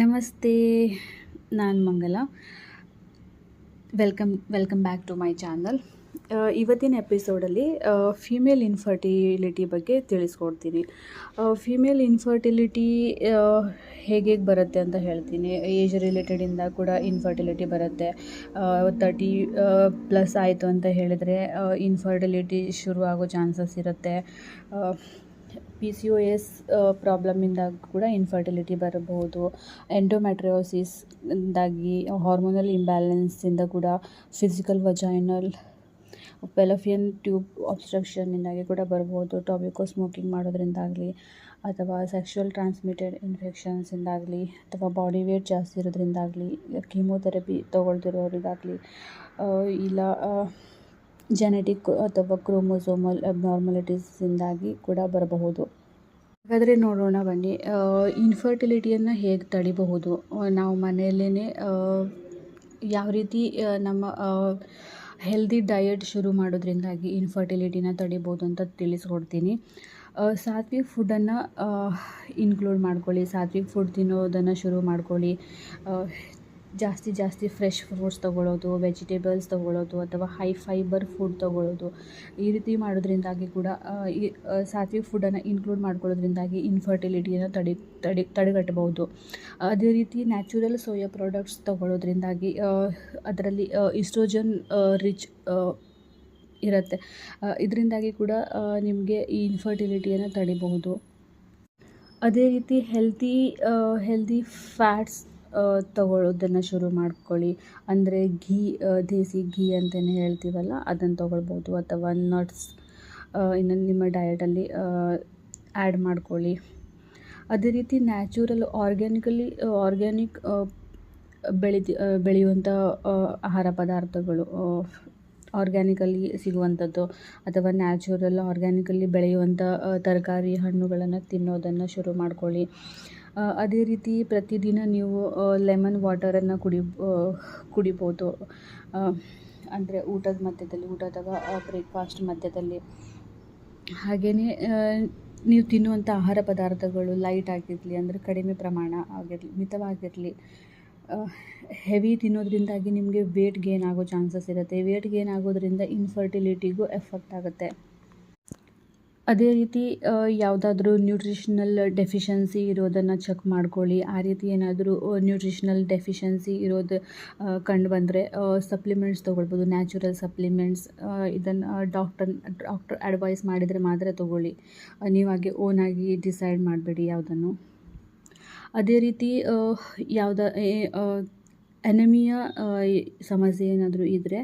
ನಮಸ್ತೆ, ನಾನು Mangala. Welcome welcome back to my channel ಇವತ್ತಿನ ಎಪಿಸೋಡಲ್ಲಿ ಫಿಮೇಲ್ ಇನ್ಫರ್ಟಿಲಿಟಿ ಬಗ್ಗೆ ತಿಳಿಸ್ಕೊಡ್ತೀನಿ. ಫಿಮೇಲ್ ಇನ್ಫರ್ಟಿಲಿಟಿ ಹೇಗೆ ಹೇಗೆ ಬರುತ್ತೆ ಅಂತ ಹೇಳ್ತೀನಿ. ಏಜ್ ರಿಲೇಟೆಡಿಂದ ಕೂಡ ಇನ್ಫರ್ಟಿಲಿಟಿ ಬರುತ್ತೆ. ತರ್ಟಿ ಪ್ಲಸ್ ಆಯಿತು ಅಂತ ಹೇಳಿದರೆ ಇನ್ಫರ್ಟಿಲಿಟಿ ಶುರುವಾಗೋ ಚಾನ್ಸಸ್ ಇರುತ್ತೆ. ಪಿ ಸಿ ಒ ಎಸ್ ಪ್ರಾಬ್ಲಮಿಂದ ಕೂಡ ಇನ್ಫರ್ಟಿಲಿಟಿ ಬರಬಹುದು. ಎಂಡೋಮೆಟ್ರಿಯೋಸಿಸ್ ಇಂದಾಗಿ ಹಾರ್ಮೋನಲ್ ಇಂಬ್ಯಾಲೆನ್ಸಿಂದ ಕೂಡ ಫಿಸಿಕಲ್ ವಜೈನಲ್ ಪೆಲಫಿಯನ್ ಟ್ಯೂಬ್ ಅಬ್ಸ್ಟ್ರಕ್ಷನ್ನಿಂದಾಗಿ ಕೂಡ ಬರ್ಬೋದು ಟಾಬಿಕೋ ಸ್ಮೋಕಿಂಗ್ ಮಾಡೋದ್ರಿಂದಾಗಲಿ, ಅಥವಾ ಸೆಕ್ಷುವಲ್ ಟ್ರಾನ್ಸ್ಮಿಟೆಡ್ ಇನ್ಫೆಕ್ಷನ್ಸಿಂದಾಗಲಿ ಅಥವಾ ಬಾಡಿ ವೇಟ್ ಜಾಸ್ತಿ ಇರೋದ್ರಿಂದಾಗಲಿ ಕೀಮೋಥೆರಪಿ ತೊಗೊಳ್ತಿರೋರಿಗಾಗಲಿ ಇಲ್ಲ ಜೆನೆಟಿಕ್ ಅಥವಾ ಕ್ರೋಮೋಸೋಮಲ್ ಅಬ್ನಾರ್ಮಲಿಟೀಸಿಂದಾಗಿ ಕೂಡ ಬರಬಹುದು. ಹಾಗಾದರೆ ನೋಡೋಣ ಬನ್ನಿ. ಇನ್ಫರ್ಟಿಲಿಟಿಯನ್ನು ಹೇಗೆ ತಡಿಬಹುದು? ನಾವು ಮನೆಯಲ್ಲೇ ಯಾವ ರೀತಿ ನಮ್ಮ ಹೆಲ್ದಿ ಡಯಟ್ ಶುರು ಮಾಡೋದ್ರಿಂದಾಗಿ ಇನ್ಫರ್ಟಿಲಿಟಿನ ತಡಿಬೋದು ಅಂತ ತಿಳಿಸ್ಕೊಡ್ತೀನಿ. ಸಾತ್ವಿಕ್ ಫುಡ್ಡನ್ನು ಇನ್ಕ್ಲೂಡ್ ಮಾಡ್ಕೊಳ್ಳಿ. ಸಾತ್ವಿಕ್ ಫುಡ್ ತಿನ್ನೋದನ್ನು ಶುರು ಮಾಡ್ಕೊಳ್ಳಿ. ಜಾಸ್ತಿ ಜಾಸ್ತಿ ಫ್ರೆಶ್ ಫ್ರೂಟ್ಸ್ ತೊಗೊಳ್ಳೋದು ವೆಜಿಟೇಬಲ್ಸ್ ತೊಗೊಳ್ಳೋದು ಅಥವಾ ಹೈ ಫೈಬರ್ ಫುಡ್ ತೊಗೊಳ್ಳೋದು. ಈ ರೀತಿ ಮಾಡೋದ್ರಿಂದಾಗಿ ಕೂಡ ಈ ಸಾತ್ವಿಕ ಫುಡ್ಡನ್ನು ಇನ್ಕ್ಲೂಡ್ ಮಾಡ್ಕೊಳ್ಳೋದ್ರಿಂದಾಗಿ ಇನ್ಫರ್ಟಿಲಿಟಿಯನ್ನು ತಡೆ ತಡೆ, ತಡೆಗಟ್ಟಬಹುದು. ಅದೇ ರೀತಿ ನ್ಯಾಚುರಲ್ ಸೋಯಾ ಪ್ರಾಡಕ್ಟ್ಸ್ ತೊಗೊಳ್ಳೋದ್ರಿಂದಾಗಿ ಅದರಲ್ಲಿ ಇಸ್ಟ್ರೋಜನ್ ರಿಚ್ ಇರುತ್ತೆ. ಇದರಿಂದಾಗಿ ಕೂಡ ನಿಮಗೆ ಈ ಇನ್ಫರ್ಟಿಲಿಟಿಯನ್ನು ತಡಿಬಹುದು. ಅದೇ ರೀತಿ ಹೆಲ್ತಿ ಹೆಲ್ದಿ ಫ್ಯಾಟ್ಸ್ ತಗೊಳ್ಳೋದನ್ನು ಶುರು ಮಾಡ್ಕೊಳ್ಳಿ. ಅಂದರೆ ಘೀ ದೇಸಿ ಘೀ ಅಂತಲೇ ಹೇಳ್ತೀವಲ್ಲ, ಅದನ್ನು ತೊಗೊಳ್ಬೋದು. ಅಥವಾ ನಟ್ಸ್ ಇನ್ನು ನಿಮ್ಮ ಡಯಟಲ್ಲಿ ಆ್ಯಡ್ ಮಾಡ್ಕೊಳ್ಳಿ. ಅದೇ ರೀತಿ ನ್ಯಾಚುರಲ್ ಆರ್ಗ್ಯಾನಿಕಲಿ ಆರ್ಗ್ಯಾನಿಕ್ ಬೆಳಿತಿ ಬೆಳೆಯುವಂಥ ಆಹಾರ ಪದಾರ್ಥಗಳು ಆರ್ಗ್ಯಾನಿಕಲಿ ಸಿಗುವಂಥದ್ದು ಅಥವಾ ನ್ಯಾಚುರಲ್ ಆರ್ಗ್ಯಾನಿಕಲಿ ಬೆಳೆಯುವಂಥ ತರಕಾರಿ ಹಣ್ಣುಗಳನ್ನು ತಿನ್ನೋದನ್ನು ಶುರು ಮಾಡ್ಕೊಳ್ಳಿ. ಅದೇ ರೀತಿ ಪ್ರತಿದಿನ ನೀವು ಲೆಮನ್ ವಾಟರನ್ನು ಕುಡಿ ಕುಡಿಬೋದು. ಅಂದರೆ ಊಟದ ಮಧ್ಯದಲ್ಲಿ, ಊಟ ಅಥವಾ ಬ್ರೇಕ್ಫಾಸ್ಟ್ ಮಧ್ಯದಲ್ಲಿ. ಹಾಗೆಯೇ ನೀವು ತಿನ್ನುವಂಥ ಆಹಾರ ಪದಾರ್ಥಗಳು ಲೈಟ್ ಆಗಿರಲಿ, ಅಂದರೆ ಕಡಿಮೆ ಪ್ರಮಾಣ ಆಗಿರಲಿ, ಮಿತವಾಗಿರಲಿ ಹೆವಿ ತಿನ್ನೋದ್ರಿಂದಾಗಿ ನಿಮಗೆ ವೇಟ್ ಗೇನ್ ಆಗೋ ಚಾನ್ಸಸ್ ಇರುತ್ತೆ. ವೇಟ್ ಗೇನ್ ಆಗೋದ್ರಿಂದ ಇನ್ಫರ್ಟಿಲಿಟಿಗೂ ಎಫೆಕ್ಟ್ ಆಗುತ್ತೆ. ಅದೇ ರೀತಿ ಯಾವುದಾದ್ರೂ ನ್ಯೂಟ್ರಿಷನಲ್ ಡೆಫಿಷಿಯನ್ಸಿ ಇರೋದನ್ನು ಚೆಕ್ ಮಾಡ್ಕೊಳ್ಳಿ. ಆ ರೀತಿ ಏನಾದರೂ ನ್ಯೂಟ್ರಿಷನಲ್ ಡೆಫಿಷಿಯನ್ಸಿ ಇರೋದು ಕಂಡು ಬಂದರೆ ಸಪ್ಲಿಮೆಂಟ್ಸ್ ತೊಗೊಳ್ಬೋದು. ನ್ಯಾಚುರಲ್ ಸಪ್ಲಿಮೆಂಟ್ಸ್ ಇದನ್ನು ಡಾಕ್ಟರ್ ಡಾಕ್ಟರ್ ಅಡ್ವೈಸ್ ಮಾಡಿದರೆ ಮಾತ್ರ ತೊಗೊಳ್ಳಿ. ನೀವಾಗೆ ಓನಾಗಿ ಡಿಸೈಡ್ ಮಾಡಬೇಡಿ ಯಾವುದನ್ನು. ಅದೇ ರೀತಿ ಯಾವುದ ಎನಮಿಯಾ ಸಮಸ್ಯೆ ಏನಾದರೂ ಇದ್ದರೆ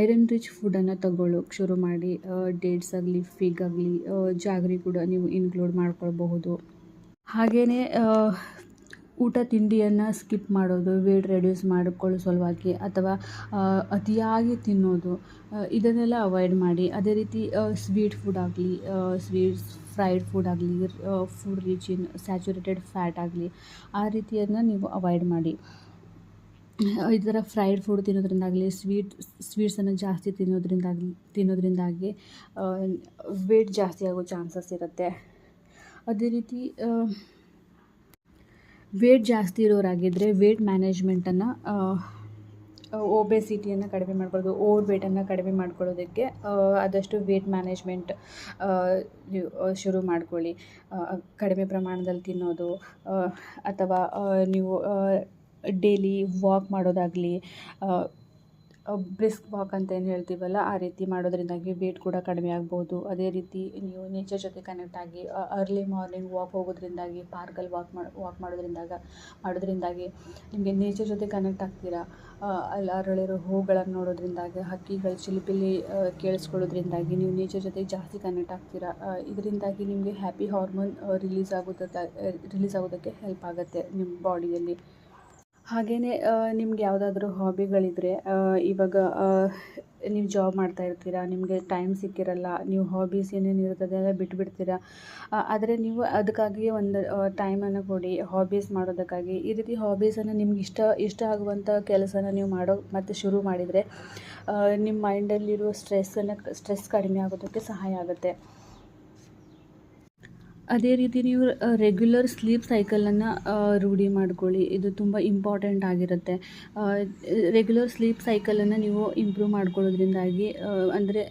ಐರನ್ ರಿಚ್ ಫುಡ್ಡನ್ನು ತಗೊಳ್ಳೋಕೆ ಶುರು ಮಾಡಿ ಡೇಟ್ಸ್ ಆಗಲಿ, ಫಿಗ್ ಆಗಲಿ ಜಾಗರಿ ಕೂಡ ನೀವು ಇನ್ಕ್ಲೂಡ್ ಮಾಡ್ಕೊಳ್ಬಹುದು. ಹಾಗೆಯೇ ಊಟ ತಿಂಡಿಯನ್ನು ಸ್ಕಿಪ್ ಮಾಡೋದು, ವೇಟ್ ರೆಡ್ಯೂಸ್ ಮಾಡಿಕೊಳ್ಳೋ ಸಲುವಾಗಿ ಅಥವಾ ಅತಿಯಾಗಿ ತಿನ್ನೋದು ಇದನ್ನೆಲ್ಲ ಅವಾಯ್ಡ್ ಮಾಡಿ. ಅದೇ ರೀತಿ ಸ್ವೀಟ್ ಫುಡ್ ಆಗಲಿ ಸ್ವೀಟ್ಸ್, ಫ್ರೈಡ್ ಫುಡ್ ಆಗಲಿ food rich in saturated fat ಆಗಲಿ, ಆ ರೀತಿಯನ್ನು ನೀವು ಅವಾಯ್ಡ್ ಮಾಡಿ. ಈ ಥರ ಫ್ರೈಡ್ ಫುಡ್ ತಿನ್ನೋದ್ರಿಂದಾಗಲಿ ಸ್ವೀಟ್ ಸ್ವೀಟ್ಸನ್ನು ಜಾಸ್ತಿ ತಿನ್ನೋದ್ರಿಂದಾಗಲಿ, ತಿನ್ನೋದ್ರಿಂದಾಗಿ ವೇಟ್ ಜಾಸ್ತಿ ಆಗೋ ಚಾನ್ಸಸ್ ಇರುತ್ತೆ. ಅದೇ ರೀತಿ ವೇಟ್ ಜಾಸ್ತಿ ಇರೋರಾಗಿದ್ದರೆ ವೇಟ್ ಮ್ಯಾನೇಜ್ಮೆಂಟನ್ನು ಒಬೆಸಿಟಿಯನ್ನು ಕಡಿಮೆ ಮಾಡ್ಕೊಳ್ಳೋದು ಓವರ್ ವೇಟನ್ನು ಕಡಿಮೆ ಮಾಡ್ಕೊಳ್ಳೋದಕ್ಕೆ ಆದಷ್ಟು ವೇಟ್ ಮ್ಯಾನೇಜ್ಮೆಂಟ್ ಶುರು ಮಾಡ್ಕೊಳ್ಳಿ. ಕಡಿಮೆ ಪ್ರಮಾಣದಲ್ಲಿ ತಿನ್ನೋದು ಅಥವಾ ನೀವು ಡೈಲಿ ವಾಕ್ ಮಾಡೋದಾಗಲಿ ಬ್ರಿಸ್ಕ್ ವಾಕ್ ಅಂತ ಏನು ಹೇಳ್ತೀವಲ್ಲ, ಆ ರೀತಿ ಮಾಡೋದ್ರಿಂದಾಗಿ ವೇಟ್ ಕೂಡ ಕಡಿಮೆ ಆಗ್ಬೋದು. ಅದೇ ರೀತಿ ನೀವು ನೇಚರ್ ಜೊತೆ ಕನೆಕ್ಟ್ ಆಗಿ ಅರ್ಲಿ ಮಾರ್ನಿಂಗ್ ವಾಕ್ ಹೋಗೋದ್ರಿಂದಾಗಿ ಪಾರ್ಕಲ್ಲಿ ವಾಕ್ ಮಾಡಿ ವಾಕ್ ಮಾಡೋದ್ರಿಂದಾಗ, ಮಾಡೋದ್ರಿಂದಾಗಿ ನಿಮಗೆ ನೇಚರ್ ಜೊತೆ ಕನೆಕ್ಟ್ ಆಗ್ತೀರಾ? ಅಲ್ಲಿ ಅರಳಿರೋ ಹೂಗಳನ್ನು ನೋಡೋದ್ರಿಂದಾಗಿ, ಹಕ್ಕಿಗಳು ಚಿಲಿಪಿಲಿ ಕೇಳಿಸ್ಕೊಳ್ಳೋದ್ರಿಂದಾಗಿ ನೀವು ನೇಚರ್ ಜೊತೆ ಜಾಸ್ತಿ ಕನೆಕ್ಟ್ ಆಗ್ತೀರಾ? ಇದರಿಂದಾಗಿ ನಿಮಗೆ ಹ್ಯಾಪಿ ಹಾರ್ಮೋನ್ ರಿಲೀಸ್ ಆಗೋದಕ್ಕೆ ರಿಲೀಸ್ ಆಗೋದಕ್ಕೆ ಹೆಲ್ಪ್ ಆಗುತ್ತೆ ನಿಮ್ಮ ಬಾಡಿಯಲ್ಲಿ ಹಾಗೆಯೇ ನಿಮ್ಗೆ ಯಾವುದಾದ್ರೂ ಹಾಬಿಗಳಿದ್ದರೆ ಇವಾಗ ನೀವು ಜಾಬ್ ಮಾಡ್ತಾ ಇರ್ತೀರ, ನಿಮಗೆ ಟೈಮ್ ಸಿಕ್ಕಿರಲ್ಲ, ನೀವು ಹಾಬೀಸ್ ಏನೇನು ಇರ್ತದೆ ಎಲ್ಲ ಬಿಟ್ಬಿಡ್ತೀರ ಆದರೆ ನೀವು ಅದಕ್ಕಾಗಿ ಒಂದು ಟೈಮನ್ನು ಕೊಡಿ ಹಾಬೀಸ್ ಮಾಡೋದಕ್ಕಾಗಿ. ಈ ರೀತಿ ಹಾಬೀಸನ್ನು ನಿಮ್ಗೆ ಇಷ್ಟ ಇಷ್ಟ ಆಗುವಂಥ ಕೆಲಸನ ನೀವು ಮಾಡೋ, ಮತ್ತು ಶುರು ಮಾಡಿದರೆ ನಿಮ್ಮ ಮೈಂಡಲ್ಲಿರುವ ಸ್ಟ್ರೆಸ್ಸನ್ನು ಸ್ಟ್ರೆಸ್ ಕಡಿಮೆ ಆಗೋದಕ್ಕೆ ಸಹಾಯ ಆಗುತ್ತೆ. ಅದೇ ರೀತಿ ನೀವು ರೆಗ್ಯುಲರ್ ಸ್ಲೀಪ್ ಸೈಕಲನ್ನು ರೂಢಿ ಮಾಡ್ಕೊಳ್ಳಿ. ಇದು ತುಂಬ ಇಂಪಾರ್ಟೆಂಟ್ ಆಗಿರುತ್ತೆ. ರೆಗ್ಯುಲರ್ ಸ್ಲೀಪ್ ಸೈಕಲನ್ನು ನೀವು ಇಂಪ್ರೂವ್ ಮಾಡ್ಕೊಳ್ಳೋದ್ರಿಂದಾಗಿ ಅಂದರೆ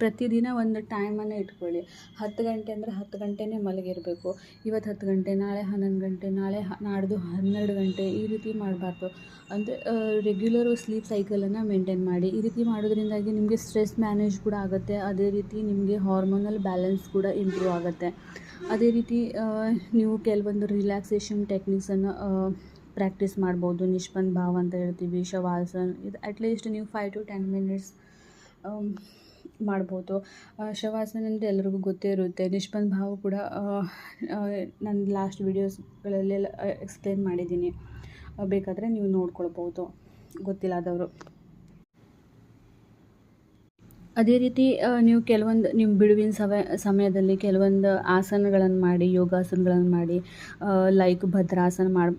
ಪ್ರತಿದಿನ ಒಂದು ಟೈಮನ್ನು ಇಟ್ಕೊಳ್ಳಿ. ಹತ್ತು ಗಂಟೆ ಅಂದರೆ ಹತ್ತು ಗಂಟೆನೇ ಮಲಗಿರಬೇಕು. ಇವತ್ತು ಹತ್ತು ಗಂಟೆ, ನಾಳೆ ಹನ್ನೊಂದು ಗಂಟೆ, ನಾಳೆ ಹ, ನಾಡ್ದು ಹನ್ನೆರಡು ಗಂಟೆ ಈ ರೀತಿ ಮಾಡಬಾರ್ದು. ಅಂದರೆ ರೆಗ್ಯುಲರ್ ಸ್ಲೀಪ್ ಸೈಕಲನ್ನು ಮೇಂಟೈನ್ ಮಾಡಿ. ಈ ರೀತಿ ಮಾಡೋದ್ರಿಂದಾಗಿ ನಿಮಗೆ ಸ್ಟ್ರೆಸ್ ಮ್ಯಾನೇಜ್ ಕೂಡ ಆಗುತ್ತೆ. ಅದೇ ರೀತಿ ನಿಮಗೆ ಹಾರ್ಮೋನಲ್ ಬ್ಯಾಲೆನ್ಸ್ ಕೂಡ ಇಂಪ್ರೂವ್ ಆಗುತ್ತೆ. ಅದೇ ರೀತಿ ನೀವು ಕೆಲವೊಂದು ರಿಲ್ಯಾಕ್ಸೇಷನ್ ಟೆಕ್ನಿಕ್ಸನ್ನು ಪ್ರಾಕ್ಟೀಸ್ ಮಾಡ್ಬೋದು. ನಿಷ್ಪಂದ್ ಭಾವ ಅಂತ ಹೇಳ್ತೀವಿ ಶವಾಸನ್ ಇದು ಅಟ್ಲೀಸ್ಟ್ ನೀವು ಫೈವ್ ಟು ಟೆನ್ ಮಿನಿಟ್ಸ್ ಮಾಡ್ಬೋದು. ಶವಾಸನ ಅಂದರೆ ಎಲ್ರಿಗೂ ಗೊತ್ತೇ ಇರುತ್ತೆ. ನಿಷ್ಪನ್ ಭಾವ ಕೂಡ ನನ್ನ ಲಾಸ್ಟ್ ವೀಡಿಯೋಸ್ಗಳಲ್ಲೆಲ್ಲ ಎಕ್ಸ್ಪ್ಲೇನ್ ಮಾಡಿದ್ದೀನಿ. ಬೇಕಾದರೆ ನೀವು ನೋಡ್ಕೊಳ್ಬೋದು. ಗೊತ್ತಿಲ್ಲದವರು. ಅದೇ ರೀತಿ ನೀವು ಕೆಲವೊಂದು ನಿಮ್ಮ ಬಿಡುವಿನ ಸಮಯ ಸಮಯದಲ್ಲಿ ಕೆಲವೊಂದು ಆಸನಗಳನ್ನು ಮಾಡಿ ಯೋಗಾಸನಗಳನ್ನು ಮಾಡಿ ಲೈಕ್ ಭದ್ರಾಸನ ಮಾಡಿ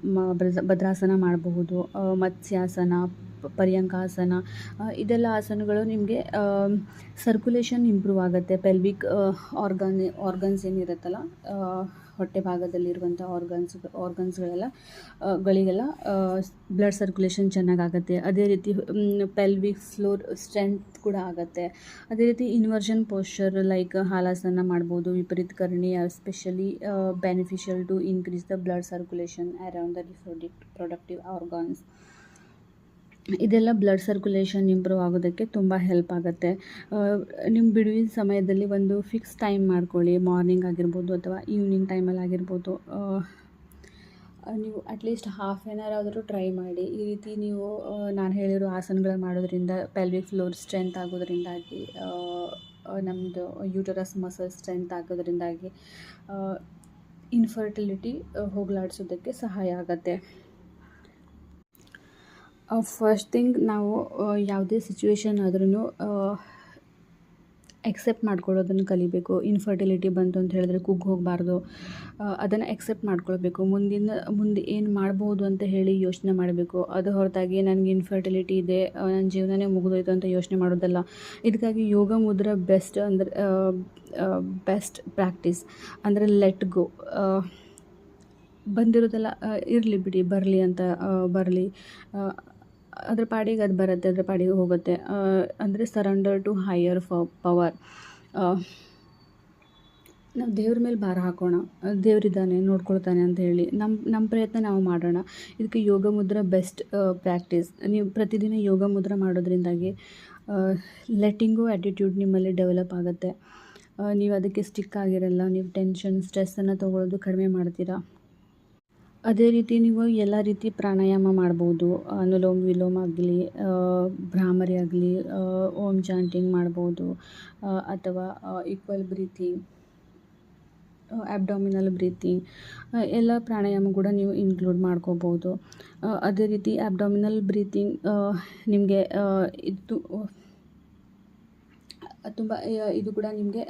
ಭದ್ರಾಸನ ಮಾಡಬಹುದು. ಮತ್ಸ್ಯಾಸನ ಪರ್ಯಂಕಾಸನ ಇದೆಲ್ಲ ಆಸನಗಳು ನಿಮಗೆ ಸರ್ಕ್ಯುಲೇಷನ್ ಇಂಪ್ರೂವ್ ಆಗುತ್ತೆ. ಪೆಲ್ವಿಕ್ ಆರ್ಗನ್ ಆರ್ಗನ್ಸ್ ಏನಿರುತ್ತಲ್ಲ ಹೊಟ್ಟೆ ಭಾಗದಲ್ಲಿರುವಂಥ ಆರ್ಗನ್ಸ್ ಆರ್ಗನ್ಸ್ಗಳೆಲ್ಲ ಗಳಿಗೆಲ್ಲ ಬ್ಲಡ್ ಸರ್ಕ್ಯುಲೇಷನ್ ಚೆನ್ನಾಗಾಗತ್ತೆ. ಅದೇ ರೀತಿ ಪೆಲ್ವಿಕ್ ಫ್ಲೋರ್ ಸ್ಟ್ರೆಂತ್ ಕೂಡ ಆಗುತ್ತೆ. ಅದೇ ರೀತಿ ಇನ್ವರ್ಷನ್ ಪೋಶ್ಚರ್ ಲೈಕ್ ಹಾಲಾಸನ ಮಾಡ್ಬೋದು ವಿಪರೀತ Karni especially beneficial to increase the blood circulation around the productive organs ಇದೆಲ್ಲ ಬ್ಲಡ್ ಸರ್ಕ್ಯುಲೇಷನ್ ಇಂಪ್ರೂವ್ ಆಗೋದಕ್ಕೆ ತುಂಬ ಹೆಲ್ಪ್ ಆಗುತ್ತೆ. ನಿಮ್ಮ ಬಿಡುವಿನ ಸಮಯದಲ್ಲಿ ಒಂದು ಫಿಕ್ಸ್ ಟೈಮ್ ಮಾಡ್ಕೊಳ್ಳಿ. ಮಾರ್ನಿಂಗ್ ಆಗಿರ್ಬೋದು ಅಥವಾ ಈವ್ನಿಂಗ್ ಟೈಮಲ್ಲಿ ಆಗಿರ್ಬೋದು. ನೀವು at least half an hour ಆದರೂ ಟ್ರೈ ಮಾಡಿ. ಈ ರೀತಿ ನೀವು ನಾನು ಹೇಳಿರೋ ಆಸನಗಳು ಮಾಡೋದ್ರಿಂದ ಪೆಲ್ವಿಕ್ ಫ್ಲೋರ್ ಸ್ಟ್ರೆಂತ್ ಆಗೋದ್ರಿಂದಾಗಿ ನಮ್ಮದು ಯೂಟರಸ್ ಮಸಲ್ ಸ್ಟ್ರೆಂತ್ ಆಗೋದ್ರಿಂದಾಗಿ ಇನ್ಫರ್ಟಿಲಿಟಿ ಹೋಗಲಾಡಿಸೋದಕ್ಕೆ ಸಹಾಯ ಆಗುತ್ತೆ. ಫಸ್ಟ್ ಥಿಂಗ್ ನಾವು ಯಾವುದೇ ಸಿಚುವೇಶನ್ ಆದ್ರೂ ಎಕ್ಸೆಪ್ಟ್ ಮಾಡ್ಕೊಳ್ಳೋದನ್ನು ಕಲಿಬೇಕು. ಇನ್ಫರ್ಟಿಲಿಟಿ ಬಂತು ಅಂತ ಹೇಳಿದ್ರೆ ಕುಗ್ಗಿ ಹೋಗಬಾರ್ದು. ಅದನ್ನು ಎಕ್ಸೆಪ್ಟ್ ಮಾಡ್ಕೊಳ್ಬೇಕು. ಮುಂದಿನ, ಮುಂದೆ ಏನು ಮಾಡ್ಬೋದು ಅಂತ ಹೇಳಿ ಯೋಚನೆ ಮಾಡಬೇಕು. ಅದು ಹೊರತಾಗಿ ನನಗೆ ಇನ್ಫರ್ಟಿಲಿಟಿ ಇದೆ ನನ್ನ ಜೀವನನೇ ಮುಗಿದೋಯ್ತು ಅಂತ ಯೋಚನೆ ಮಾಡೋದಲ್ಲ. ಇದಕ್ಕಾಗಿ ಯೋಗ ಮುದ್ರ ಬೆಸ್ಟ್ ಅಂದರೆ ಬೆಸ್ಟ್ ಪ್ರಾಕ್ಟೀಸ್ ಅಂದರೆ ಲೆಟ್ ಗೋ ಬಂದಿರೋದೆಲ್ಲ ಇರಲಿ ಬಿಡಿ, ಬರಲಿ ಅಂತ ಬರಲಿ. ಅದ್ರ ಪಾಡಿಗೆ ಅದು ಬರುತ್ತೆ, ಅದ್ರ ಪಾಡಿಗೆ ಹೋಗುತ್ತೆ. ಅಂದರೆ ಸರೆಂಡರ್ ಟು ಹೈಯರ್ ಫ ಪವರ್ ನಾವು ದೇವ್ರ ಮೇಲೆ ಭಾರ ಹಾಕೋಣ, ದೇವರಿದ್ದಾನೆ, ನೋಡ್ಕೊಳ್ತಾನೆ ಅಂತ ಹೇಳಿ ನಮ್ಮ ನಮ್ಮ ಪ್ರಯತ್ನ ನಾವು ಮಾಡೋಣ. ಇದಕ್ಕೆ ಯೋಗ ಮುದ್ರ ಬೆಸ್ಟ್ ಪ್ರಾಕ್ಟೀಸ್ ನೀವು ಪ್ರತಿದಿನ ಯೋಗ ಮುದ್ರ ಮಾಡೋದ್ರಿಂದಾಗಿ ಲೆಟ್ಟಿಂಗು ಆ್ಯಟಿಟ್ಯೂಡ್ ನಿಮ್ಮಲ್ಲಿ ಡೆವಲಪ್ ಆಗುತ್ತೆ. ನೀವು ಅದಕ್ಕೆ ಸ್ಟಿಕ್ ಆಗಿರಲ್ಲ, ನೀವು ಟೆನ್ಷನ್ ಸ್ಟ್ರೆಸ್ಸನ್ನು ತೊಗೊಳ್ಳೋದು ಕಡಿಮೆ ಮಾಡ್ತೀರಾ? ಅದೇ ರೀತಿ ನೀವು ಎಲ್ಲ ರೀತಿ ಪ್ರಾಣಾಯಾಮ ಮಾಡ್ಬೋದು. ಅನುಲೋಮ ವಿಲೋಮ ಆಗಲಿ ಭ್ರಾಮರಿ ಆಗಲಿ ಓಮ್ ಚಾಂಟಿಂಗ್ ಮಾಡ್ಬೋದು. ಅಥವಾ ಈಕ್ವಲ್ ಬ್ರೀತಿಂಗ್ ಆ್ಯಬ್ಡಾಮಿನಲ್ ಬ್ರೀತಿಂಗ್ ಎಲ್ಲ ಪ್ರಾಣಾಯಾಮ ಕೂಡ ನೀವು ಇನ್ಕ್ಲೂಡ್ ಮಾಡ್ಕೋಬೋದು. ಅದೇ ರೀತಿ ಆ್ಯಬ್ಡಾಮಿನಲ್ ಬ್ರೀತಿಂಗ್ ನಿಮಗೆ ಇದು, ತುಂಬ ಇದು ಕೂಡ ನಿಮಗೆ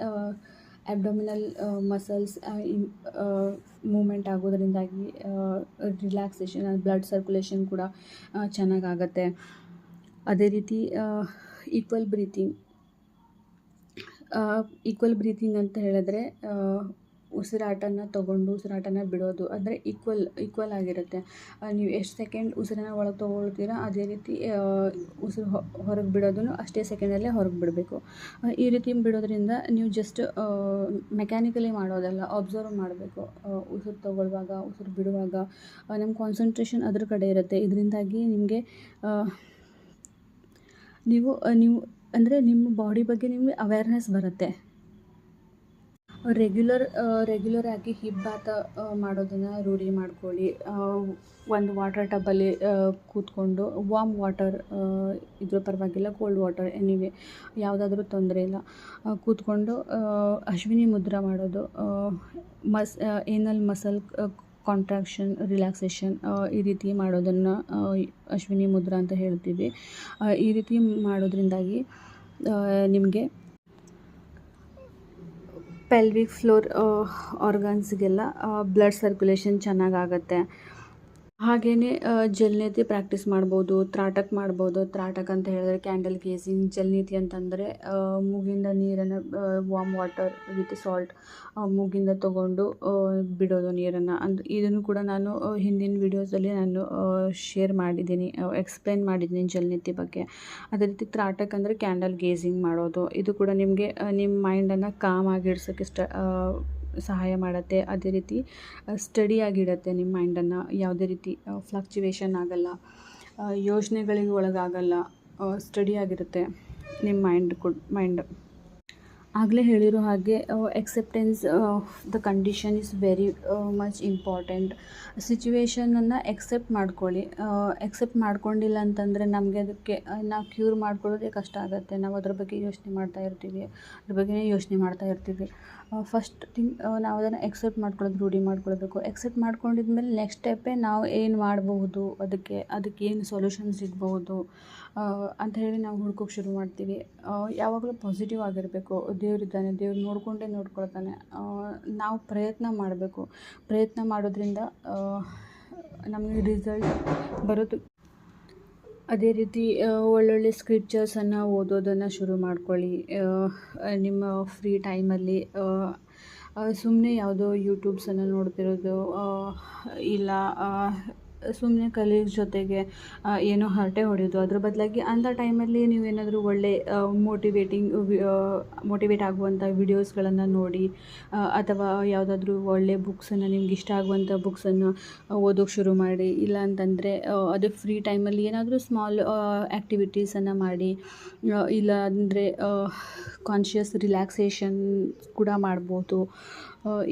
ಆ್ಯಬ್ಡಾಮಿನಲ್ ಮಸಲ್ಸ್ ಮೂಮೆಂಟ್ ಆಗೋದರಿಂದಾಗಿ ರಿಲ್ಯಾಕ್ಸೇಷನ್ ಬ್ಲಡ್ ಸರ್ಕ್ಯುಲೇಷನ್ ಕೂಡ ಚೆನ್ನಾಗಾಗತ್ತೆ. ಅದೇ ರೀತಿ ಈಕ್ವಲ್ ಬ್ರೀತಿಂಗ್ ಈಕ್ವಲ್ ಬ್ರೀತಿಂಗ್ ಅಂತ ಹೇಳಿದ್ರೆ ಉಸಿರಾಟನ ತೊಗೊಂಡು ಉಸಿರಾಟನ ಬಿಡೋದು ಅಂದರೆ ಈಕ್ವಲ್ ಈಕ್ವಲ್ ಆಗಿರುತ್ತೆ. ನೀವು ಎಷ್ಟು ಸೆಕೆಂಡ್ ಉಸಿರನ್ನ ಒಳಗೆ ತೊಗೊಳ್ತೀರಾ ಅದೇ ರೀತಿ ಉಸಿರು ಹೊರಗೆ ಬಿಡೋದನ್ನು ಅಷ್ಟೇ ಸೆಕೆಂಡಲ್ಲೇ ಹೊರಗೆ ಬಿಡಬೇಕು. ಈ ರೀತಿ ಬಿಡೋದ್ರಿಂದ ನೀವು ಜಸ್ಟ್ ಮೆಕ್ಯಾನಿಕಲಿ ಮಾಡೋದಲ್ಲ ಅಬ್ಸರ್ವ್ ಮಾಡಬೇಕು. ಉಸಿರು ತೊಗೊಳ್ಳುವಾಗ ಉಸಿರು ಬಿಡುವಾಗ ನಮ್ಮ ಕಾನ್ಸಂಟ್ರೇಷನ್ ಅದ್ರ ಕಡೆ ಇರುತ್ತೆ. ಇದರಿಂದಾಗಿ ನಿಮಗೆ ನೀವು ನೀವು, ಅಂದರೆ ನಿಮ್ಮ ಬಾಡಿ ಬಗ್ಗೆ ನಿಮಗೆ ಅವೇರ್ನೆಸ್ ಬರುತ್ತೆ. ರೆಗ್ಯುಲರ್ ರೆಗ್ಯುಲರ್ ಆಗಿ ಹಿಪ್ ಬಾತ್ ಮಾಡೋದನ್ನು ರೂಢಿ ಮಾಡ್ಕೊಳ್ಳಿ. ಒಂದು ವಾಟರ್ ಟಬ್ಬಲ್ಲಿ ಕೂತ್ಕೊಂಡು ವಾಮ್ ವಾಟರ್ ಇದ್ರ ಪರವಾಗಿಲ್ಲ ಕೋಲ್ಡ್ ವಾಟರ್ ಎನಿವೆ ಯಾವುದಾದ್ರೂ ತೊಂದರೆ ಇಲ್ಲ. ಕೂತ್ಕೊಂಡು ಅಶ್ವಿನಿ ಮುದ್ರ ಮಾಡೋದು ಮಸ್ ಏನಲ್ ಮಸಲ್ ಕಾಂಟ್ರಾಕ್ಷನ್ ರಿಲ್ಯಾಕ್ಸೇಷನ್ ಈ ರೀತಿ ಮಾಡೋದನ್ನು ಅಶ್ವಿನಿ ಮುದ್ರ ಅಂತ ಹೇಳ್ತೀವಿ. ಈ ರೀತಿ ಮಾಡೋದ್ರಿಂದಾಗಿ ನಿಮಗೆ ಪೆಲ್ವಿಕ್ ಫ್ಲೋರ್ ಆರ್ಗನ್ಸ್ಗೆಲ್ಲ ಬ್ಲಡ್ ಸರ್ಕ್ಯುಲೇಷನ್ ಚೆನ್ನಾಗಾಗತ್ತೆ. ಹಾಗೆಯೇ ಜಲ್ನೇತಿ ಪ್ರಾಕ್ಟೀಸ್ ಮಾಡ್ಬೋದು, ತ್ರಾಟಕ್ ಮಾಡ್ಬೋದು. ತ್ರಾಟಕ್ ಅಂತ ಹೇಳಿದ್ರೆ ಕ್ಯಾಂಡಲ್ ಗೇಸಿಂಗ್ ಜಲ್ನೀತಿ ಅಂತಂದರೆ ಮೂಗಿಂದ ನೀರನ್ನು ವಾಮ್ ವಾಟರ್ ವಿತ್ ಸಾಲ್ಟ್ ಮೂಗಿಂದ ತೊಗೊಂಡು ಬಿಡೋದು ನೀರನ್ನು. ಅಂದ್, ಇದನ್ನು ಕೂಡ ನಾನು ಹಿಂದಿನ ವೀಡಿಯೋಸಲ್ಲಿ ನಾನು ಶೇರ್ ಮಾಡಿದ್ದೀನಿ ಎಕ್ಸ್ಪ್ಲೇನ್ ಮಾಡಿದ್ದೀನಿ ಜಲ್ನೀತಿ ಬಗ್ಗೆ. ಅದೇ ರೀತಿ ತ್ರಾಟಕ್ ಅಂದರೆ ಕ್ಯಾಂಡಲ್ ಗೇಸಿಂಗ್ ಮಾಡೋದು. ಇದು ಕೂಡ ನಿಮಗೆ ನಿಮ್ಮ ಮೈಂಡನ್ನು ಕಾಮ್ ಆಗಿಡ್ಸೋಕ್ಕೆ ಸ್ಟ ಸಹಾಯ ಮಾಡುತ್ತೆ. ಅದೇ ರೀತಿ ಸ್ಟಡಿಯಾಗಿಡತ್ತೆ ನಿಮ್ಮ ಮೈಂಡನ್ನು ಯಾವುದೇ ರೀತಿ ಫ್ಲಕ್ಚುವೇಷನ್ ಆಗಲ್ಲ ಯೋಜನೆಗಳಿಗೆ ಒಳಗಾಗಲ್ಲ ಸ್ಟಡಿಯಾಗಿರುತ್ತೆ ನಿಮ್ಮ ಮೈಂಡ್ ಕು ಮೈಂಡ್ ಆಗಲೇ ಹೇಳಿರೋ ಹಾಗೆ acceptance the condition is very much important ಸಿಚುವೇಶನನ್ನು accept ಮಾಡ್ಕೊಳ್ಳಿ. ಎಕ್ಸೆಪ್ಟ್ ಮಾಡ್ಕೊಂಡಿಲ್ಲ ಅಂತಂದರೆ ನಮಗೆ ಅದಕ್ಕೆ ನಾವು ಕ್ಯೂರ್ ಮಾಡ್ಕೊಳ್ಳೋದೇ ಕಷ್ಟ ಆಗುತ್ತೆ. ನಾವು ಅದ್ರ ಬಗ್ಗೆ ಯೋಚನೆ ಮಾಡ್ತಾ ಇರ್ತೀವಿ. ಅದ್ರ ಬಗ್ಗೆನೇ ಯೋಚನೆ ಮಾಡ್ತಾ ಇರ್ತೀವಿ. ಫಸ್ಟ್ ಥಿಂಗ್ ನಾವು ಅದನ್ನು ಎಕ್ಸೆಪ್ಟ್ ಮಾಡ್ಕೊಳ್ಳೋದು, ರೂಢಿ ಮಾಡ್ಕೊಳ್ಬೇಕು. ಎಕ್ಸೆಪ್ಟ್ ಮಾಡ್ಕೊಂಡಿದ್ಮೇಲೆ ನೆಕ್ಸ್ಟ್ ಸ್ಟೆಪ್ಪೇ ನಾವು ಏನು ಮಾಡಬಹುದು, ಅದಕ್ಕೆ ಅದಕ್ಕೆ ಏನು ಸೊಲ್ಯೂಷನ್ ಸಿಗ್ಬಹುದು ಅಂತ ಹೇಳಿ ನಾವು ಹುಡ್ಕೋಕೆ ಶುರು ಮಾಡ್ತೀವಿ. ಯಾವಾಗಲೂ ಪಾಸಿಟಿವ್ ಆಗಿರಬೇಕು. ದೇವರಿದ್ದಾನೆ ದೇವ್ರು ನೋಡಿಕೊಂಡೇ ನೋಡ್ಕೊಳ್ತಾನೆ. ನಾವು ಪ್ರಯತ್ನ ಮಾಡಬೇಕು. ಪ್ರಯತ್ನ ಮಾಡೋದ್ರಿಂದ ನಮಗೆ ರಿಸಲ್ಟ್ ಬರೋದು ಅದೇ ರೀತಿ ಒಳ್ಳೊಳ್ಳೆ ಸ್ಕ್ರಿಪ್ಚರ್ಸನ್ನು ಓದೋದನ್ನು ಶುರು ಮಾಡ್ಕೊಳ್ಳಿ. ನಿಮ್ಮ ಫ್ರೀ ಟೈಮಲ್ಲಿ ಸುಮ್ಮನೆ ಯಾವುದೋ ಯೂಟ್ಯೂಬ್ಸನ್ನು ನೋಡ್ತಿರೋದು ಇಲ್ಲ ಸುಮ್ಮನೆ ಕಲೀಗ್ಸ್ ಜೊತೆಗೆ ಏನೋ ಹರಟೆ ಹೊಡೆಯೋದು ಅದ್ರ ಬದಲಾಗಿ ಅಂಥ ಟೈಮಲ್ಲಿ ನೀವೇನಾದರೂ ಒಳ್ಳೆ ಮೋಟಿವೇಟಿಂಗ್ ಮೋಟಿವೇಟ್ ಆಗುವಂಥ ವಿಡಿಯೋಸ್ಗಳನ್ನು ನೋಡಿ ಅಥವಾ ಯಾವುದಾದ್ರೂ ಒಳ್ಳೆ ಬುಕ್ಸನ್ನು ನಿಮ್ಗೆ ಇಷ್ಟ ಆಗುವಂಥ ಬುಕ್ಸನ್ನು ಓದೋಕ್ಕೆ ಶುರು ಮಾಡಿ, ಇಲ್ಲ ಅಂತಂದರೆ ಅದು ಫ್ರೀ ಟೈಮಲ್ಲಿ ಏನಾದರೂ ಸ್ಮಾಲ್ ಆ್ಯಕ್ಟಿವಿಟೀಸನ್ನು ಮಾಡಿ ಇಲ್ಲ ಅಂದರೆ ಕಾನ್ಷಿಯಸ್ ರಿಲ್ಯಾಕ್ಸೇಷನ್ ಕೂಡ ಮಾಡ್ಬೋದು.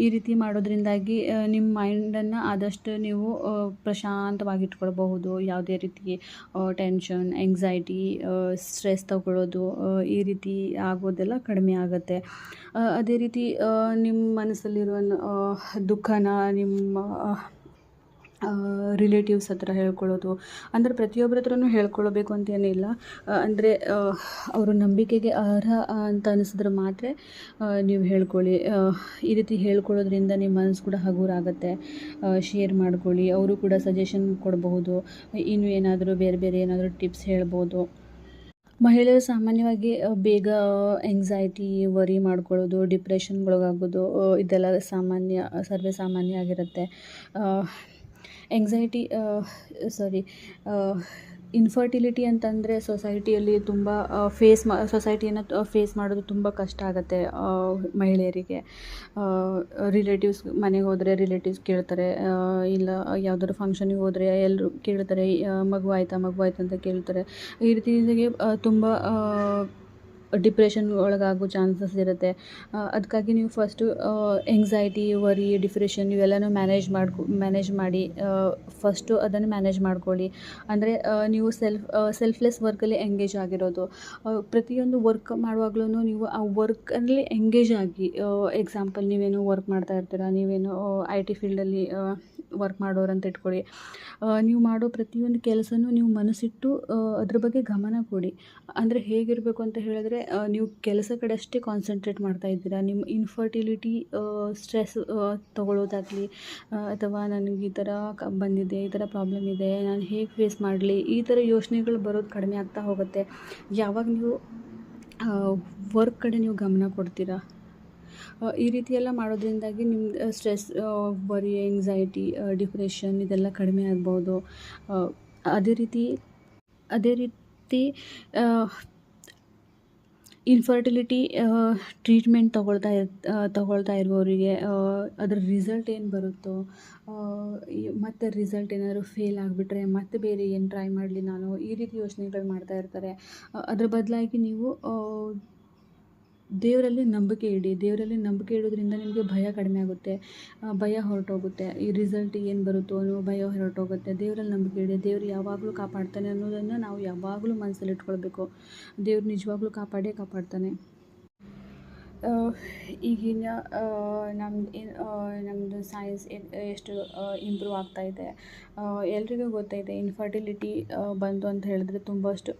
ಈ ರೀತಿ ಮಾಡೋದ್ರಿಂದಾಗಿ ನಿಮ್ಮ ಮೈಂಡನ್ನು ಆದಷ್ಟು ನೀವು ಪ್ರಶಾಂತವಾಗಿಟ್ಕೊಳ್ಬಹುದು. ಯಾವುದೇ ರೀತಿ ಟೆನ್ಷನ್ ಎಂಗ್ಸೈಟಿ ಸ್ಟ್ರೆಸ್ ತಗೊಳ್ಳೋದು ಈ ರೀತಿ ಆಗೋದೆಲ್ಲ ಕಡಿಮೆ ಆಗುತ್ತೆ. ಅದೇ ರೀತಿ ನಿಮ್ಮ ಮನಸ್ಸಲ್ಲಿರುವ ದುಃಖನ, ನಿಮ್ಮ ರಿಲೇಟಿವ್ಸ್ ಹತ್ರ ಹೇಳ್ಕೊಳ್ಳೋದು. ಅಂದರೆ ಪ್ರತಿಯೊಬ್ಬರ ಹತ್ರನೂ ಹೇಳ್ಕೊಳ್ಬೇಕು ಅಂತೇನಿಲ್ಲ ಅಂದರೆ ಅವರು ನಂಬಿಕೆಗೆ ಅರ್ಹ ಅಂತ ಅನಿಸಿದ್ರೆ ಮಾತ್ರ ನೀವು ಹೇಳ್ಕೊಳ್ಳಿ. ಈ ರೀತಿ ಹೇಳ್ಕೊಳ್ಳೋದ್ರಿಂದ ನಿಮ್ಮ ಮನಸ್ಸು ಕೂಡ ಹಗುರಾಗುತ್ತೆ. ಶೇರ್ ಮಾಡ್ಕೊಳ್ಳಿ. ಅವರು ಕೂಡ ಸಜೆಷನ್ ಕೊಡಬಹುದು. ಇನ್ನು ಏನಾದರೂ ಬೇರೆ ಬೇರೆ ಏನಾದರೂ ಟಿಪ್ಸ್ ಹೇಳ್ಬೋದು. ಮಹಿಳೆಯರು ಸಾಮಾನ್ಯವಾಗಿ ಬೇಗ ಎಂಗ್ಸೈಟಿ ವರಿ ಮಾಡ್ಕೊಳ್ಳೋದು ಡಿಪ್ರೆಷನ್ಗೊಳಗಾಗೋದು ಇದೆಲ್ಲ ಸಾಮಾನ್ಯ, ಸರ್ವೇ ಸಾಮಾನ್ಯ ಆಗಿರುತ್ತೆ. ಎಂಗ್ಸೈಟಿ ಸಾರಿ ಇನ್ಫರ್ಟಿಲಿಟಿ ಅಂತಂದರೆ ಸೊಸೈಟಿಯಲ್ಲಿ ತುಂಬ ಫೇಸ್ ಮಾ ಸೊಸೈಟಿಯನ್ನು ಫೇಸ್ ಮಾಡೋದು ತುಂಬ ಕಷ್ಟ ಆಗುತ್ತೆ ಮಹಿಳೆಯರಿಗೆ. ರಿಲೇಟಿವ್ಸ್ ಮನೆಗೆ ಹೋದರೆ ರಿಲೇಟಿವ್ಸ್ ಕೇಳ್ತಾರೆ ಇಲ್ಲ ಯಾವ್ದಾದ್ರು ಫಂಕ್ಷನಿಗೆ ಹೋದರೆ ಎಲ್ಲರೂ ಕೇಳ್ತಾರೆ ಮಗು ಆಯಿತಾ, ಮಗು ಆಯ್ತಾ ಅಂತ ಕೇಳ್ತಾರೆ. ಈ ರೀತಿ ತುಂಬ ಡಿಪ್ರೆಷನ್ ಒಳಗಾಗೋ ಚಾನ್ಸಸ್ ಇರುತ್ತೆ. ಅದಕ್ಕಾಗಿ ನೀವು ಫಸ್ಟು ಎಂಗ್ಸೈಟಿ ವರಿ ಡಿಪ್ರೆಷನ್ ಇವೆಲ್ಲನೂ ಮ್ಯಾನೇಜ್ ಮಾಡ್ಕೊ ಮ್ಯಾನೇಜ್ ಮಾಡಿ ಫಸ್ಟು ಅದನ್ನು ಮ್ಯಾನೇಜ್ ಮಾಡ್ಕೊಳ್ಳಿ. ಅಂದರೆ ನೀವು ಸೆಲ್ಫ್ ಸೆಲ್ಫ್ಲೆಸ್ ವರ್ಕಲ್ಲಿ ಎಂಗೇಜ್ ಆಗಿರೋದು. ಪ್ರತಿಯೊಂದು ವರ್ಕ್ ಮಾಡುವಾಗ್ಲೂ ನೀವು ಆ ವರ್ಕಲ್ಲಿ ಎಂಗೇಜ್ ಆಗಿ ಎಕ್ಸಾಂಪಲ್ ನೀವೇನೋ ವರ್ಕ್ ಮಾಡ್ತಾ ಇರ್ತೀರ, ನೀವೇನೋ ಐ ಟಿ ಫೀಲ್ಡಲ್ಲಿ ವರ್ಕ್ ಮಾಡೋರು ಅಂತ ಇಟ್ಕೊಳ್ಳಿ. ನೀವು ಮಾಡೋ ಪ್ರತಿಯೊಂದು ಕೆಲಸನೂ ನೀವು ಮನಸ್ಸಿಟ್ಟು ಅದ್ರ ಬಗ್ಗೆ ಗಮನ ಕೊಡಿ. ಅಂದರೆ ಹೇಗಿರಬೇಕು ಅಂತ ಹೇಳಿದ್ರೆ ನೀವು ಕೆಲಸ ಕಡೆ ಅಷ್ಟೇ ಕಾನ್ಸಂಟ್ರೇಟ್ ಮಾಡ್ತಾ ಇದ್ದೀರಾ? ನಿಮ್ಮ ಇನ್ಫರ್ಟಿಲಿಟಿ ಸ್ಟ್ರೆಸ್ ತೊಗೊಳ್ಳೋದಾಗಲಿ ಅಥವಾ ನನಗೆ ಈ ಥರ ಕ, ಬಂದಿದೆ, ಈ ಥರ ಪ್ರಾಬ್ಲಮ್ ಇದೆ, ನಾನು ಹೇಗೆ ಫೇಸ್ ಮಾಡಲಿ, ಈ ಥರ ಯೋಚನೆಗಳು ಬರೋದು ಕಡಿಮೆ ಆಗ್ತಾ ಹೋಗುತ್ತೆ. ಯಾವಾಗ ನೀವು ವರ್ಕ್ ಕಡೆ ನೀವು ಗಮನ ಕೊಡ್ತೀರಾ? ಈ ರೀತಿ ಎಲ್ಲ ಮಾಡೋದ್ರಿಂದಾಗಿ ನಿಮ್ದು ಸ್ಟ್ರೆಸ್ ವರಿ ಎಂಗ್ಸೈಟಿ ಡಿಪ್ರೆಷನ್ ಇದೆಲ್ಲ ಕಡಿಮೆ ಆಗ್ಬೋದು. ಅದೇ ರೀತಿ ಅದೇ ರೀತಿ ಇನ್ಫರ್ಟಿಲಿಟಿ ಟ್ರೀಟ್ಮೆಂಟ್ ತೊಗೊಳ್ತಾ ಇರ್ ತೊಗೊಳ್ತಾ ಇರುವವರಿಗೆ ಅದರ ರಿಸಲ್ಟ್ ಏನು ಬರುತ್ತೋ ಮತ್ತು ರಿಸಲ್ಟ್ ಏನಾದರೂ ಫೇಲ್ ಆಗಿಬಿಟ್ರೆ, ಮತ್ತೆ ಬೇರೆ ಏನು ಟ್ರೈ ಮಾಡಲಿ ನಾನು, ಈ ರೀತಿ ಯೋಚನೆಗಳು ಮಾಡ್ತಾ ಇರ್ತಾರೆ. ಅದ್ರ ಬದಲಾಗಿ ನೀವು ದೇವರಲ್ಲಿ ನಂಬಿಕೆ ಇಡಿ, ದೇವರಲ್ಲಿ ನಂಬಿಕೆ ಇಡೋದ್ರಿಂದ ನಿಮಗೆ ಭಯ ಕಡಿಮೆ ಆಗುತ್ತೆ. ಭಯ ಹೊರಟೋಗುತ್ತೆ. ಈ ರಿಸಲ್ಟ್ ಏನು ಬರುತ್ತೋ ಅನ್ನೋ ಭಯ ಹೊರಟೋಗುತ್ತೆ. ದೇವರಲ್ಲಿ ನಂಬಿಕೆ ಇಡಿ, ದೇವರು ಯಾವಾಗಲೂ ಕಾಪಾಡ್ತಾನೆ ಅನ್ನೋದನ್ನು ನಾವು ಯಾವಾಗಲೂ ಮನಸ್ಸಲ್ಲಿ ಇಟ್ಕೊಳ್ಬೇಕು. ದೇವ್ರು ನಿಜವಾಗ್ಲೂ ಕಾಪಾಡೇ ಕಾಪಾಡ್ತಾನೆ. ಈಗಿನ ನಮ್ದು ನಮ್ಮದು ಸೈನ್ಸ್ ಎಷ್ಟು ಇಂಪ್ರೂವ್ ಆಗ್ತಾ ಇದೆ. ಎಲ್ರಿಗೂ ಗೊತ್ತೈತೆ ಇನ್ಫರ್ಟಿಲಿಟಿ ಬಂತು ಅಂತ ಹೇಳಿದ್ರೆ ತುಂಬಷ್ಟು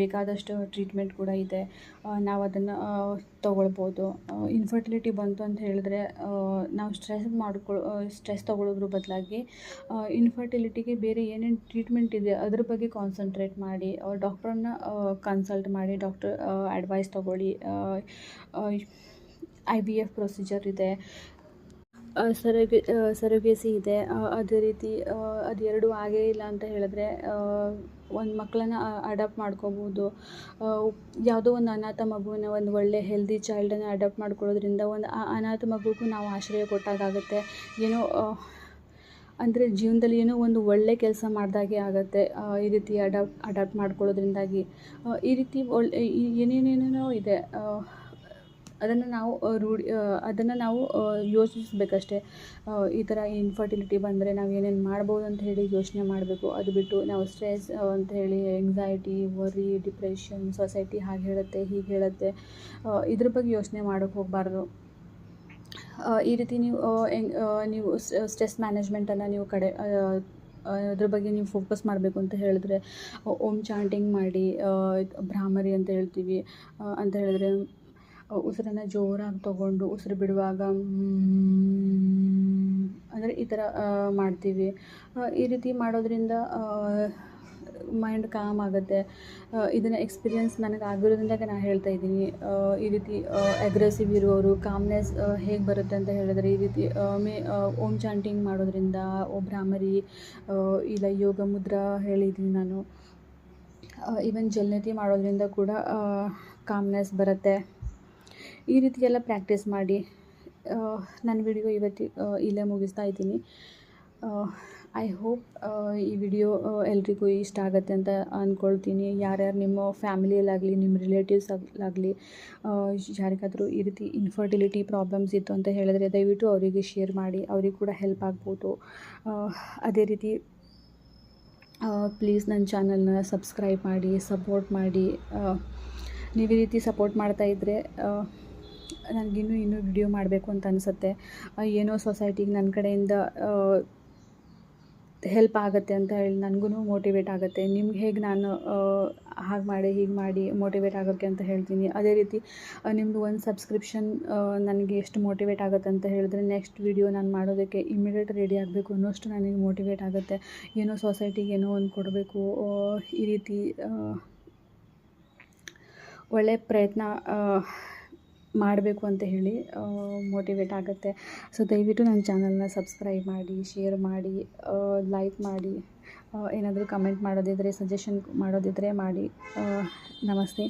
ಬೇಕಾದಷ್ಟು ಟ್ರೀಟ್ಮೆಂಟ್ ಕೂಡ ಇದೆ. ನಾವು ಅದನ್ನು ತೊಗೊಳ್ಬೋದು. ಇನ್ಫರ್ಟಿಲಿಟಿ ಬಂತು ಅಂತ ಹೇಳಿದ್ರೆ ನಾವು ಸ್ಟ್ರೆಸ್ ಮಾಡ್ಕೊಳ್ ಸ್ಟ್ರೆಸ್ ತೊಗೊಳೋದ್ರ ಬದಲಾಗಿ ಇನ್ಫರ್ಟಿಲಿಟಿಗೆ ಬೇರೆ ಏನೇನು ಟ್ರೀಟ್ಮೆಂಟ್ ಇದೆ ಅದ್ರ ಬಗ್ಗೆ ಕಾನ್ಸಂಟ್ರೇಟ್ ಮಾಡಿ ಡಾಕ್ಟ್ರನ್ನ ಕನ್ಸಲ್ಟ್ ಮಾಡಿ ಡಾಕ್ಟರ್ ಅಡ್ವೈಸ್ ತೊಗೊಳ್ಳಿ ಐ ಬಿ ಎಫ್ ಪ್ರೊಸೀಜರ್ ಇದೆ ಸರಗೆ ಸರೋಗೇಸಿ ಇದೆ ಅದೇ ರೀತಿ ಅದು ಎರಡೂ ಆಗೇ ಇಲ್ಲ ಅಂತ ಹೇಳಿದ್ರೆ ಒಂದು ಮಕ್ಕಳನ್ನ ಅಡಾಪ್ಟ್ ಮಾಡ್ಕೊಬೋದು. ಯಾವುದೋ ಒಂದು ಅನಾಥ ಮಗುವಿನ ಒಂದು ಒಳ್ಳೆ ಹೆಲ್ದಿ ಚೈಲ್ಡನ್ನು ಅಡಾಪ್ಟ್ ಮಾಡ್ಕೊಳ್ಳೋದ್ರಿಂದ ಒಂದು ಆ ಅನಾಥ ಮಗುಗೂ ನಾವು ಆಶ್ರಯ ಕೊಟ್ಟಾಗಾಗುತ್ತೆ. ಏನೋ ಅಂದರೆ ಜೀವನದಲ್ಲಿ ಏನೋ ಒಂದು ಒಳ್ಳೆ ಕೆಲಸ ಮಾಡಿದಾಗೆ ಆಗುತ್ತೆ ಈ ರೀತಿ ಅಡಾಪ್ಟ್ ಅಡಾಪ್ಟ್ ಮಾಡ್ಕೊಳ್ಳೋದ್ರಿಂದಾಗಿ. ಈ ರೀತಿ ಒಳ್ಳೆ ಏನೇನೇನೇನೋ ಇದೆ ಅದನ್ನು ನಾವು ರೂಢಿ ಅದನ್ನು ನಾವು ಯೋಚಿಸ್ಬೇಕಷ್ಟೇ. ಈ ಥರ ಇನ್ಫರ್ಟಿಲಿಟಿ ಬಂದರೆ ನಾವು ಏನೇನು ಮಾಡ್ಬೋದು ಅಂತ ಹೇಳಿ ಯೋಚನೆ ಮಾಡಬೇಕು. ಅದು ಬಿಟ್ಟು ನಾವು ಸ್ಟ್ರೆಸ್ ಅಂತ ಹೇಳಿ ಎಂಗ್ಸೈಟಿ ವರಿ ಡಿಪ್ರೆಷನ್ ಸೊಸೈಟಿ ಹಾಗೆ ಹೇಳುತ್ತೆ, ಹೀಗೆ ಹೇಳುತ್ತೆ. ಇದ್ರ ಬಗ್ಗೆ ಯೋಚನೆ ಮಾಡೋಕ್ಕೆ ಹೋಗಬಾರ್ದು. ಈ ರೀತಿ ನೀವು ನೀವು ಸ್ಟ್ರೆಸ್ ಮ್ಯಾನೇಜ್ಮೆಂಟನ್ನು ನೀವು ಕಡೆ ಅದ್ರ ಬಗ್ಗೆ ನೀವು ಫೋಕಸ್ ಮಾಡಬೇಕು ಅಂತ ಹೇಳಿದ್ರೆ ಓಮ್ ಚಾಂಟಿಂಗ್ ಮಾಡಿ ಭ್ರಾಮರಿ ಅಂತ ಹೇಳ್ತೀವಿ. ಅಂತ ಹೇಳಿದ್ರೆ ಉಸಿರನ್ನು ಜೋರಾಗಿ ತೊಗೊಂಡು ಉಸಿರು ಬಿಡುವಾಗ ಅಂದರೆ ಈ ಥರ ಮಾಡ್ತೀವಿ. ಈ ರೀತಿ ಮಾಡೋದ್ರಿಂದ ಮೈಂಡ್ ಕಾಮ್ ಆಗುತ್ತೆ. ಇದನ್ನು ಎಕ್ಸ್ಪೀರಿಯೆನ್ಸ್ ನನಗೆ ಆಗಿರೋದ್ರಿಂದ ನಾನು ಹೇಳ್ತಾ ಇದ್ದೀನಿ. ಈ ರೀತಿ ಅಗ್ರೆಸಿವ್ ಇರುವವರು ಕಾಮ್ನೆಸ್ ಹೇಗೆ ಬರುತ್ತೆ ಅಂತ ಹೇಳಿದ್ರೆ, ಈ ರೀತಿ ಮೇ ಓಮ್ ಚಾಂಟಿಂಗ್ ಮಾಡೋದ್ರಿಂದ, ಓ ಭ್ರಾಮರಿ ಇಲ್ಲ ಯೋಗ ಮುದ್ರಾ ಹೇಳಿದ್ದೀನಿ ನಾನು. ಈವನ್ ಜಲ್ನತಿ ಮಾಡೋದ್ರಿಂದ ಕೂಡ ಕಾಮ್ನೆಸ್ ಬರುತ್ತೆ. ಈ ರೀತಿ ಎಲ್ಲ ಪ್ರಾಕ್ಟೀಸ್ ಮಾಡಿ ನನ್ನ ವಿಡಿಯೋ ಇವತ್ತು ಇಲ್ಲೇ ಮುಗಿಸ್ತಾ ಇದ್ದೀನಿ. ಐ ಹೋಪ್ ಈ ವಿಡಿಯೋ ಎಲ್ರಿಗೂ ಇಷ್ಟ ಆಗುತ್ತೆ ಅಂತ ಅಂದ್ಕೊಳ್ತೀನಿ ಯಾರ್ಯಾರು ನಿಮ್ಮ ಫ್ಯಾಮಿಲಿಯಲ್ಲಾಗಲಿ ನಿಮ್ಮ ರಿಲೇಟಿವ್ಸ್ ಆಗಲಿ ಯಾರಿಗಾದರೂ ಈ ರೀತಿ ಇನ್ಫರ್ಟಿಲಿಟಿ ಪ್ರಾಬ್ಲಮ್ಸ್ ಇತ್ತು ಅಂತ ಹೇಳಿದ್ರೆ ದಯವಿಟ್ಟು ಅವರಿಗೆ ಶೇರ್ ಮಾಡಿ, ಅವ್ರಿಗೆ ಕೂಡ ಹೆಲ್ಪ್ ಆಗ್ಬೋದು. ಅದೇ ರೀತಿ ಪ್ಲೀಸ್ ನನ್ನ ಚಾನಲ್ನ ಸಬ್ಸ್ಕ್ರೈಬ್ ಮಾಡಿ ಸಪೋರ್ಟ್ ಮಾಡಿ ನೀವು ಈ ರೀತಿ ಸಪೋರ್ಟ್ ಮಾಡ್ತಾಯಿದ್ರೆ ನನಗಿನ್ನೂ ಇನ್ನೂ ವಿಡಿಯೋ ಮಾಡಬೇಕು ಅಂತ ಅನಿಸುತ್ತೆ. ಏನೋ ಸೊಸೈಟಿಗೆ ನನ್ನ ಕಡೆಯಿಂದ ಹೆಲ್ಪ್ ಆಗುತ್ತೆ ಅಂತ ಹೇಳಿ ನನಗೂ ಮೋಟಿವೇಟ್ ಆಗುತ್ತೆ. ನಿಮ್ಗೆ ಹೇಗೆ ನಾನು ಹಾಗೆ ಮಾಡಿ, ಹೀಗೆ ಮಾಡಿ ಮೋಟಿವೇಟ್ ಆಗೋಕ್ಕೆ ಅಂತ ಹೇಳ್ತೀನಿ. ಅದೇ ರೀತಿ ನಿಮ್ಮದು ಒಂದು ಸಬ್ಸ್ಕ್ರಿಪ್ಷನ್ ನನಗೆ ಎಷ್ಟು ಮೋಟಿವೇಟ್ ಆಗುತ್ತೆ ಅಂತ ಹೇಳಿದ್ರೆ ನೆಕ್ಸ್ಟ್ ವಿಡಿಯೋ ನಾನು ಮಾಡೋದಕ್ಕೆ ಇಮಿಡಿಯೇಟ್ ರೆಡಿ ಆಗಬೇಕು ಅನ್ನೋಷ್ಟು ನನಗೆ ಮೋಟಿವೇಟ್ ಆಗುತ್ತೆ. ಏನೋ ಸೊಸೈಟಿಗೆ ಏನೋ ಒಂದು ಕೊಡಬೇಕು ಈ ರೀತಿ ಒಳ್ಳೆ ಪ್ರಯತ್ನ ಮಾಡಬೇಕು ಅಂತ ಹೇಳಿ ಮೋಟಿವೇಟ್ ಆಗುತ್ತೆ. ಸೊ ದಯವಿಟ್ಟು ನನ್ನ ಚಾನಲ್ನ ಸಬ್ಸ್ಕ್ರೈಬ್ ಮಾಡಿ ಶೇರ್ ಮಾಡಿ ಲೈಕ್ ಮಾಡಿ ಏನಾದರೂ ಕಮೆಂಟ್ ಮಾಡೋದಿದ್ದರೆ ಸಜೆಷನ್ ಮಾಡೋದಿದ್ದರೆ ಮಾಡಿ ನಮಸ್ತೆ.